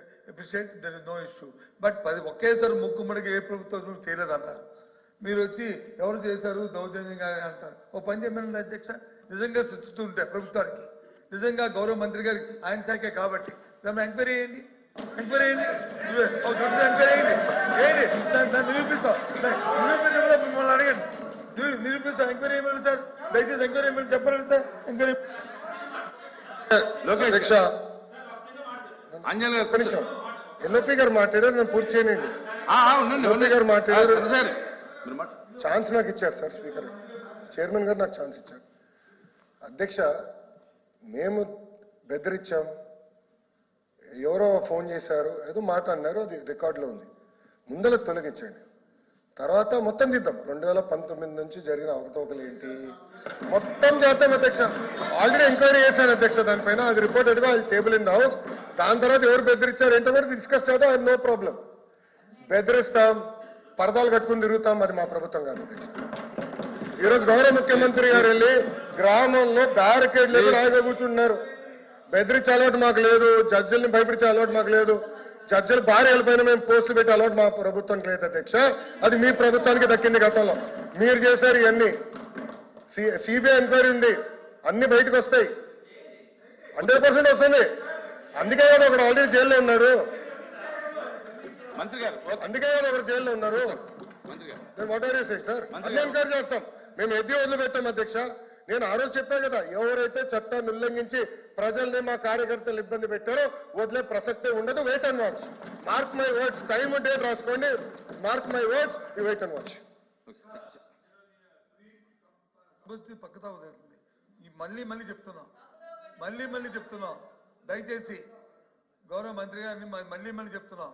Appreciate there is no issue but పది ఒకేసారి ముక్కుమ్మడికి ఏ ప్రభుత్వం చేయలేదన్నారు. మీరు వచ్చి ఎవరు చేశారు? దౌర్జన్యంగా అంటారు. ఓ పని చేయమనండి అధ్యక్ష. నిజంగా శిస్తుంటే ప్రభుత్వానికి. నిజంగా గౌరవ మంత్రి గారికి ఆయన శాఖే కాబట్టి. దాన్ని ఎంక్వైరీ చేయండి. ఎంక్వైరీ చేయండి. ఎంక్వైరీ చేయండి. దాన్ని నిరూపిస్తాం. నిరూపించకపోతే మిమ్మల్ని అడగండి. నిరూ- నిరూపిస్తాం. ఎంక్వైరీ చేయమని సార్. దయచేసి ఎంక్వైరీ చేయమని చెప్పండి సార్. ఎంక్వైరీ లోకేష్ అంజన్ ఒక్క నిమిషం. ఎల్ఓపి గారు మాట్లాడారు నేను పూర్తి చేయనండి. ఉండండి. గారు మాట్లాడారు. ఛాన్స్ నాకు ఇచ్చారు సార్ స్పీకర్. చైర్మన్ గారు నాకు ఛాన్స్ ఇచ్చారు. అధ్యక్ష మేము బెదిరించాం. ఎవరో ఫోన్ చేశారు ఏదో మాట అన్నారు అది రికార్డులో ఉంది. ముందర తొలగించండి. తర్వాత మొత్తం తీద్దాం రెండు వేల పంతొమ్మిది నుంచి జరిగిన అవకతవకలు ఏంటి? మొత్తం చేద్దాం అధ్యక్ష. ఆల్రెడీ ఎంక్వైరీ చేశాను అధ్యక్ష దానిపైన అది రిపోర్టెడ్గా అది టేబుల్ ఇన్ ద హౌస్ దాని తర్వాత ఎవరు బెదిరించారు? ఏంటో కూడా డిస్కస్ చేద్దాం అది నో ప్రాబ్లం బెదిరిస్తాం పరదాలు కట్టుకుని తిరుగుతాం అది మా ప్రభుత్వం కాదు. ఈరోజు గౌరవ ముఖ్యమంత్రి గారు వెళ్ళి గ్రామంలో బ్యారికేడ్లు లేదు రాయిగా కూర్చుంటున్నారు. బెదిరించే అలవాటు మాకు లేదు జడ్జిల్ని భయపడిచే అలవాటు మాకు లేదు. జడ్జిల భార్యల పైన మేము పోస్టులు పెట్టే అలవాటు మా ప్రభుత్వానికి లేదు అధ్యక్ష. అది మీ ప్రభుత్వానికి దక్కింది గతంలో. మీరు చేశారు ఇవన్నీ. సిబిఐ ఎంక్వైరీ ఉంది. అన్ని బయటకు వస్తాయి. హండ్రెడ్ పర్సెంట్ వస్తుంది. అందుకే కదా ఒకడు ఆల్రెడీ జైల్లో ఉన్నాడు. మంత్రి గారు అందుకే కదా ఒకరు జైల్లో ఉన్నారు. మంత్రి గారు. నేను వాట్ ఆర్ సేయింగ్ సార్ అన్ని ఎంకరేజ్ చేస్తాం. మేము ఎద్ది వదిలిపెట్టాం అధ్యక్ష. నేను ఆ రోజు చెప్పాను కదా ఎవరైతే చట్టాన్ని ఉల్లంఘించి ప్రజల్ని మా కార్యకర్తలు ఇబ్బంది పెట్టారో వదిలే ప్రసక్తే ఉండదు. Wait and watch mark my words time date రాసుకోండి. Mark my words you wait and watch ఈ మళ్ళీ మళ్ళీ చెప్తున్నాం. మళ్ళీ మళ్ళీ చెప్తున్నాం. దయచేసి గౌరవ మంత్రి గారిని మళ్ళీ మళ్ళీ చెప్తున్నాం.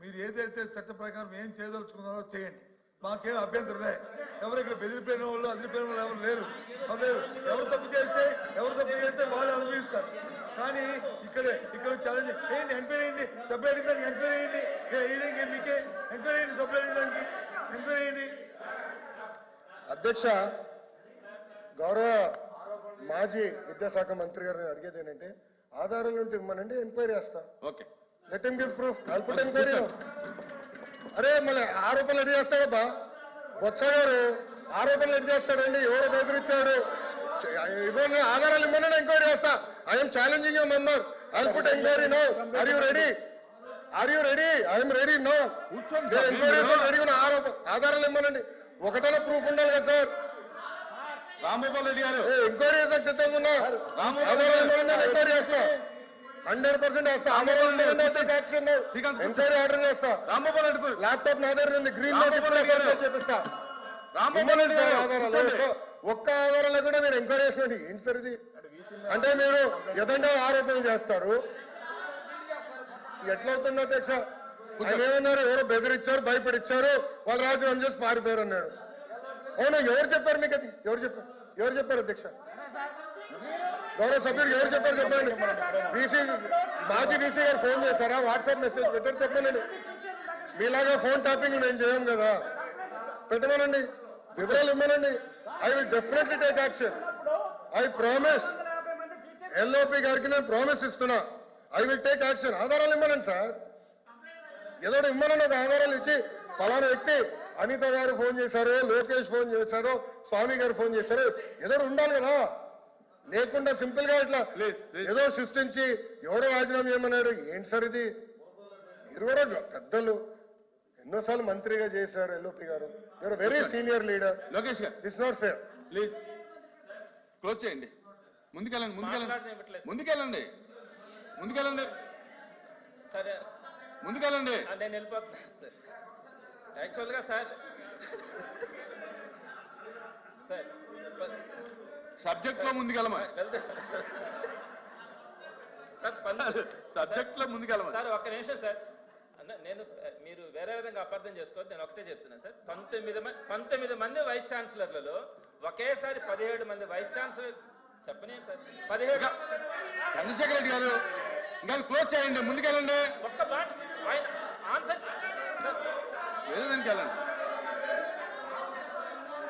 మీరు ఏదైతే చట్ట ప్రకారం ఏం చేయదలుచుకున్నారో చేయండి. మాకేం అభ్యంతరులే. ఎవరు ఇక్కడ బెదిరిపోయిన వాళ్ళు అదిరిపోయిన వాళ్ళు ఎవరు లేరు. ఎవరు లేరు. ఎవరు తప్పు చేస్తే ఎవరు తప్పు చేస్తే వాళ్ళు అనుభవిస్తారు. కానీ ఇక్కడే ఇక్కడ ఛాలెంజ్ ఏంటి? ఎంక్వైరీ అయ్యింది సపరేట్ దానికి ఎంక్వైరీ అయ్యండి ఈయనకి మీకే? ఎంక్వైరీ చేయండి సపరేట్ దానికి? ఎంక్వైరీ అయ్యండి అధ్యక్ష గౌరవ మాజీ విద్యాశాఖ మంత్రి గారు నేను అడిగేది ఏంటంటే ఆధారాలు ఉంటే ఇమ్మనండి ఎంక్వైరీ చేస్తా. Okay. Let give proof I put enquiry అరే మళ్ళీ ఆరోపణలు ఎడి చేస్తాడబ్బా. బొత్స గారు ఆరోపణలు ఎడి చేస్తాడండి ఎవరు బెదిరించాడు. ఇవ్వండి ఆధారాలు ఇవ్వమని ఎంక్వైరీ చేస్తా. I'm challenging you member I put enquiry no are you ready are you ready I'm ready no enquiry ready ఉన్న ఆరోపణ ఆధారాలు ఇవ్వమనండి ఒకటైనా ప్రూఫ్ ఉండాలి కదా సార్ రాంగోపాల్ రెడ్డి గారు ఎంక్వైరీ చేసాక సిద్ధంగా ఉన్నా? ఎంక్వైరీ చేస్తా. హండ్రెడ్ పర్సెంట్ వేస్తా. ఎంక్వైరీ ఆర్డర్ చేస్తా. రాంగోపాల్ రెడ్డి ల్యాప్టాప్ నా దగ్గర ఉంది. గ్రీన్ రాము మ్యాట్ రెడ్డి గారు. ఒక్క ఆధారాలు కూడా మీరు ఎంక్వైరీ చేసినట్టు ఏంటి సార్ ఇది? అంటే మీరు ఎదంటే ఆరోపణలు చేస్తారు. ఎట్లా అవుతుంది అధ్యక్ష? ఏమన్నారు? ఎవరో బెదిరించారు భయపడిచ్చారు. వాళ్ళు రాజీనామా చేసి పారిపోయారు అన్నాడు అవును ఎవరు చెప్పారు మీకు అది? ఎవరు చెప్పారు? ఎవరు చెప్పారు అధ్యక్ష? గౌరవ సభ్యుడు ఎవరు చెప్పారు చెప్పండి. డీసీ మాజీ డీసీ గారు ఫోన్ చేశారా? వాట్సాప్ మెసేజ్ పెట్టారు? చెప్పండి మీలాగా ఫోన్ టాపింగ్ మేము చేయం కదా. పెట్టమనండి. వివరాలు ఇవ్వనండి I will definitely take action I promise LOP గారికి నేను ప్రామిస్ ఇస్తున్నా. ఐ విల్ టేక్ యాక్షన్ ఆధారాలు ఇవ్వనండి సార్ ఏదో ఒకటి ఇమ్మనండి ఒక ఆధారాలు ఇచ్చి ఫలానా వ్యక్తి అనిత గారు ఫోన్ చేశారు లోకేష్ ఫోన్ చేశారు స్వామి గారు ఫోన్ చేశారు ఏదో ఉండాలి కదా. లేకుండా సింపుల్గా ఇట్లా. ఏదో సృష్టించి ఎవడో రాజీనామా చేయమన్నాడు ఏంటి సార్ ఇది? మీరు కూడా పెద్దలు ఎన్నోసార్లు మంత్రిగా చేశారు ఎల్ఓపి గారు. You are very senior leader Lokesh గారు. This not fair please close చేయండి. ముందుకెళ్ళండి ముందుకెళ్ళండి. ముందుకెళ్ళండి. ముందుకెళ్ళండి. సరే. ముందుకెళ్ళండి. నేను వెళ్ళిపోతున్నాను సార్. యాక్చువల్గా సార్ సార్ ప- సబ్జెక్ట్లో ముందుకెళ్ళమని వెళ్తే సార్ పల్- సబ్జెక్ట్లో ముందుకెళ్ళమని సార్ ఒక్క నిమిషం సార్. అన్న నేను మీరు వేరే విధంగా అపార్థం చేసుకోవద్దు నేను ఒకటే చెప్తున్నాను సార్. పంతొమ్మిది మంది పంతొమ్మిది మంది వైస్ ఛాన్సలర్లలో ఒకేసారి పదిహేడు మంది వైస్ ఛాన్సలర్ చెప్పనేది సార్. పదిహేడు చంద్రశేఖర్ రెడ్డి గారు ఇంకా క్లోజ్ చేయండి ముందుకెళ్ళండి. ఒక్క మాట ఆయన ఆన్సర్ సార్ వేరే దానికి వెళ్ళండి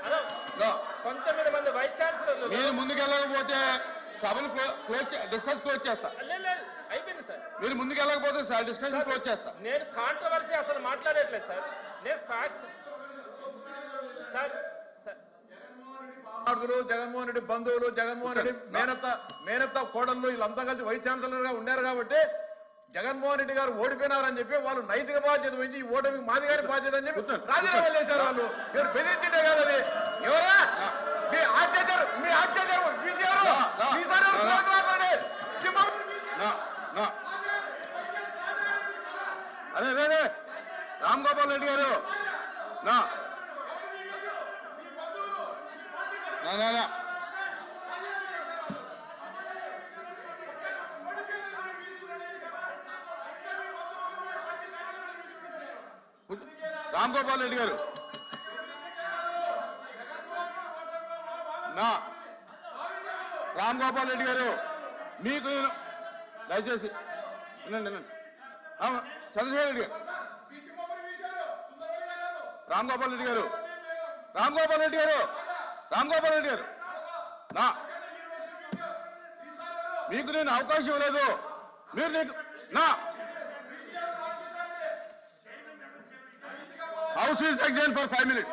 హలో. No. పంతొమ్మిది మంది వైస్ ఛాన్సలర్లు మీరు ముందుకెళ్ళకపోతే సభను క్లోజ్ డిస్కస్ క్లోజ్ చేస్తా. అయిపోయింది సార్. మీరు ముందుకు వెళ్ళకపోతే సార్ డిస్కషన్ క్లోజ్ చేస్తా. నేను కాంట్రవర్సీ అసలు మాట్లాడట్లేదు సార్. నేను facts sir sir. Jaganmohan Reddy బంధువులు జగన్మోహన్ రెడ్డి మేనత్త మేనత్త కోడళ్ళు వీళ్ళంతా కలిసి వైస్ ఛాన్సలర్గా ఉన్నారు కాబట్టి జగన్మోహన్ రెడ్డి గారు ఓడిపోయినారని చెప్పి వాళ్ళు నైతిక బాధ్యత వహించి ఈ ఓటమి మాది గారి బాధ్యత అని చెప్పి రాజీనామా చేశారు వాళ్ళు. మీరు బెదిరించింటే కాదు అది. ఎవరా? మీ ఆత్మహత్యారు మీ ఆత్మహత్యారు వీళ్ళెవరు? నా, ఈసారి ఎవరు? నా, నా. మాట్లాడండి. సింహం. నా నా అరే రే రే రామ్ గోపాల్ రెడ్డి గారు. నా నా నా నా కూర్చో. రామ్ గోపాల్ రెడ్డి గారు. నా. రామ్ గోపాల్ రెడ్డి గారు మీకు నేను దయచేసి వినండి వినండి. ఆ, చంద్రశేఖర్ రెడ్డి గారు. రామ్ గోపాల్ రెడ్డి గారు. రామ్ గోపాల్ రెడ్డి గారు. రామ్ గోపాల్ రెడ్డి గారు. నా. మీకు నేను అవకాశం ఇవ్వలేదు. మీరు నీకు నా. House is adjourned for five minutes.